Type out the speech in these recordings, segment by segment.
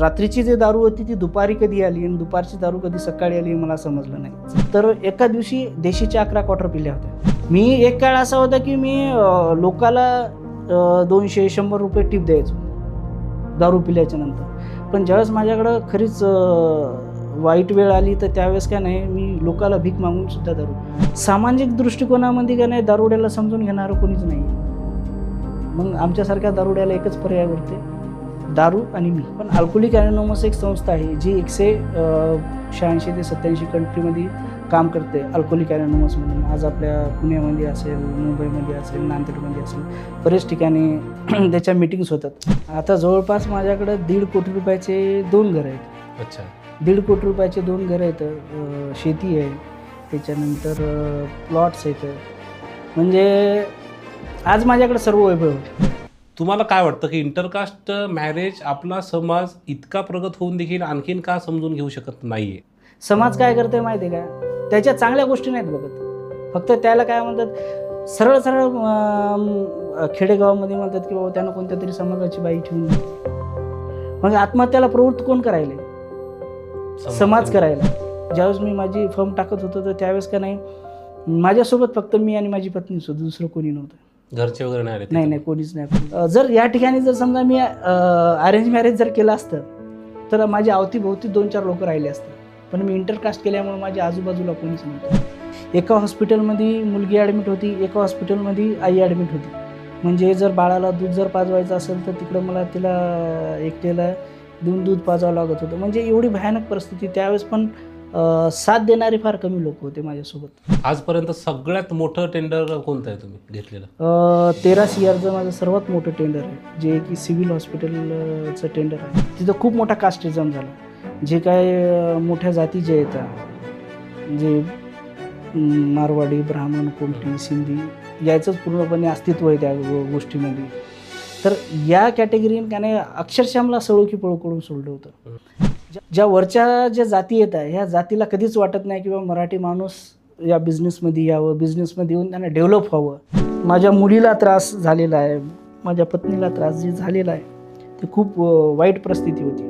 रात्रीची जी दारू होती ती दुपारी कधी आली आणि दुपारची दारू कधी सकाळी आली मला समजलं नाही. तर एका दिवशी देशीच्या अकरा क्वार्टर पिल्या होत्या. मी एक काळ असा होता की मी लोकाला दोनशे शंभर रुपये टिप द्यायचो दारू पिल्याच्या नंतर. पण ज्यावेळेस माझ्याकडं खरीच वाईट वेळ आली तर त्यावेळेस काय नाही मी लोकाला भीक मागून सुद्धा दारू सामाजिक दृष्टिकोनामध्ये काय नाही दारुड्याला समजून घेणारं कोणीच नाही. मग आमच्यासारख्या दारुड्याला एकच पर्याय उरते दारू आणि मी. पण अल्कोहोलिक अॅनोनॉमस एक संस्था आहे जी एकशे शहाऐंशी ते सत्याऐंशी कंट्रीमध्ये काम करते अल्कोहोलिक अॅनोनॉमस म्हणून. आज आपल्या पुण्यामध्ये असेल मुंबईमध्ये असेल नांदेडमध्ये असेल बरेच ठिकाणी त्याच्या मिटिंग्स होतात. आता जवळपास माझ्याकडं दीड कोटी रुपयाचे दोन घरं आहेत. अच्छा. दीड कोटी रुपयाचे दोन घरं आहेत. शेती आहे. त्याच्यानंतर प्लॉट्स आहेत. म्हणजे आज माझ्याकडे सर्व वैभव. तुम्हाला काय वाटतं की इंटरकास्ट मॅरेज आपला समाज इतका प्रगत होऊन देखील आणखीन का समजून घेऊ शकत नाहीये? समाज काय करते माहिती आहे का? त्याच्या चांगल्या गोष्टी नाहीत बघत. फक्त त्याला काय म्हणतात सरळ सरळ खेडेगावामध्ये म्हणतात की बाबा त्यानं कोणत्या तरी समाजाची बाई ठेवून. मग आत्महत्याला प्रवृत्त कोण करायला? समाज करायला. ज्यावेळेस मी माझी फर्म टाकत होतो तर त्यावेळेस का नाही माझ्यासोबत फक्त मी आणि माझी पत्नीच होतो दुसरं कोणी नव्हतं. घरचे वगैरे नाही आले नाही नाही कोणीच नाही. जर या ठिकाणी जर समजा मी अरेंज मॅरेज जर केलं असतं तर माझ्या अवतीभोवती दोन चार लोक राहिले असते पण मी इंटरकास्ट केल्यामुळे माझ्या आजूबाजूला कोणीच नव्हतं. एका हॉस्पिटलमध्ये मुलगी ॲडमिट होती एका हॉस्पिटलमध्ये आई ॲडमिट होती. म्हणजे जर बाळाला दूध जर पाजवायचं असेल तर तिकडं मला तिला एकट्याला देऊन दूध पाजवावं लागत होतं. म्हणजे एवढी भयानक परिस्थिती त्यावेळेस पण साथ देणारे फार कमी लोक होते माझ्यासोबत. आजपर्यंत सगळ्यात मोठं टेंडर कोणतं आहे तुम्ही घेतलेलं? तेरा सी आरचं माझं सर्वात मोठं टेंडर आहे जे की सिव्हिल हॉस्पिटलचं टेंडर आहे. तिथं खूप मोठा कास्टिझम झाला. जे काय मोठ्या जाती जे येतात जे मारवाडी ब्राह्मण कोमटी सिंधी याचंच पूर्णपणे अस्तित्व आहे त्या गोष्टीमध्ये. तर या कॅटेगरीने त्याने अक्षरशः मला सळो की पळो करून सोडलं होतं. ज्या- ज्या वरच्या ज्या जाती येत आहे ह्या जातीला कधीच वाटत नाही किंवा मराठी माणूस या बिझनेसमध्ये यावं बिझनेसमध्ये येऊन त्यांना डेव्हलप व्हावं. माझ्या मुलीला त्रास झालेला आहे माझ्या पत्नीला त्रास जे झालेला आहे ते खूप वाईट परिस्थिती होती.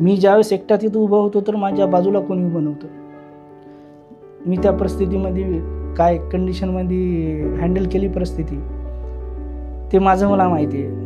मी ज्यावेळेस एकटा तिथं उभा होतो तर माझ्या बाजूला कोणी उभं नव्हतं. मी त्या परिस्थितीमध्ये काय कंडिशनमध्ये हँडल केली परिस्थिती ते माझं मला माहिती आहे.